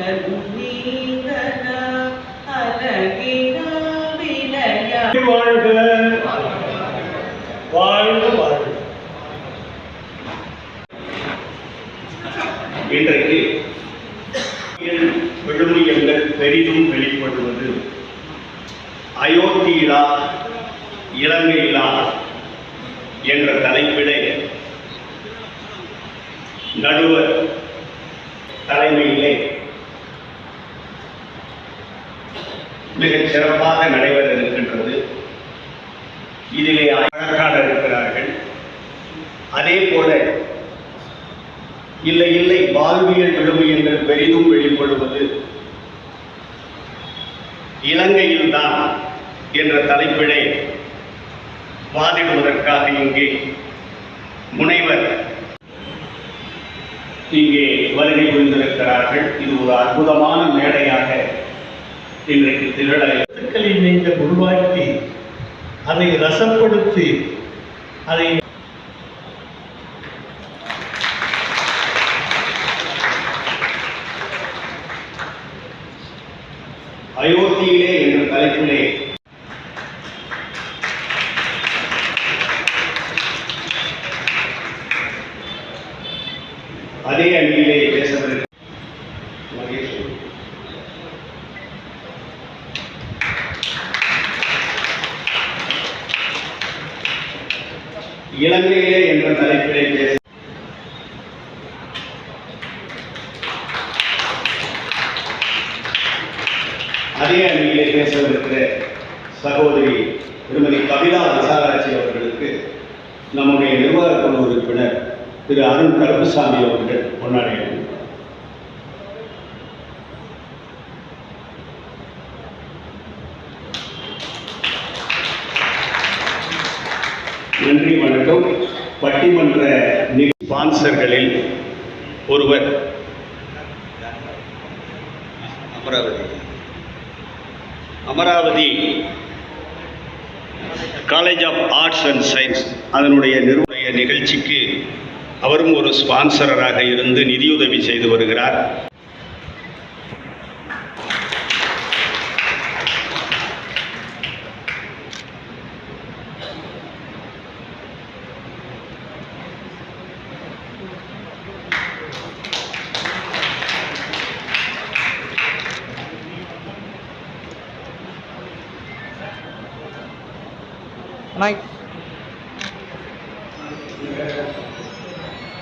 கண்ணீதன வாழ்க. வாழ்க. வாழ்க. இன்றைக்கு விழுமியங்கள் பெரிதும் வெளிப்படுவது. அயோத்தியிலா இலங்கையிலா என்ற தலைப்பிலே நடுவர் தலைமையிலே மிகச் சிறப்பாக நடைபெற இருக்கின்றது இதிலே வழக்காடர் இருக்கிறார்கள். அதே போல இல்லை இல்லை வாழ்வியல் என்று பெரிதும் வெளிப்படுவது இலங்கையில்தான் என்ற தலைப்பிலே வாதிடுவதற்காக இங்கே முனைவர் இங்கே வருகை புரிந்திருக்கிறார்கள். இது ஒரு அற்புதமான மேடையாக இன்றைக்கு எழுத்துக்களை நீங்கள் உருவாக்கி அதை ரசப்படுத்தி அதை அயோத்தியிலே என்ற தலைப்பிலே அதே அணியிலே பேசவிருக்க மகேஷ் இலங்கையிலே என்ற தலைப்பிலே பேச அதே அணியிலே பேசவிருக்கிற சகோதரி திருமதி கவிதா விசாராட்சி அவர்களுக்கு நம்முடைய நிர்வாக குழு உறுப்பினர் திரு அருண் கருப்புசாமி அவர்கள் கொண்டாடி நன்றி வணக்கம். பட்டிமன்ற நிக- ஸ்பான்சர்களில் ஒருவர். Amaravathi. Amaravathi college of arts and science அதனுடைய நிறுவன நிகழ்ச்சிக்கு அவரும் ஒரு ஸ்பான்சரராக இருந்து நிதியுதவி செய்து வருகிறார். night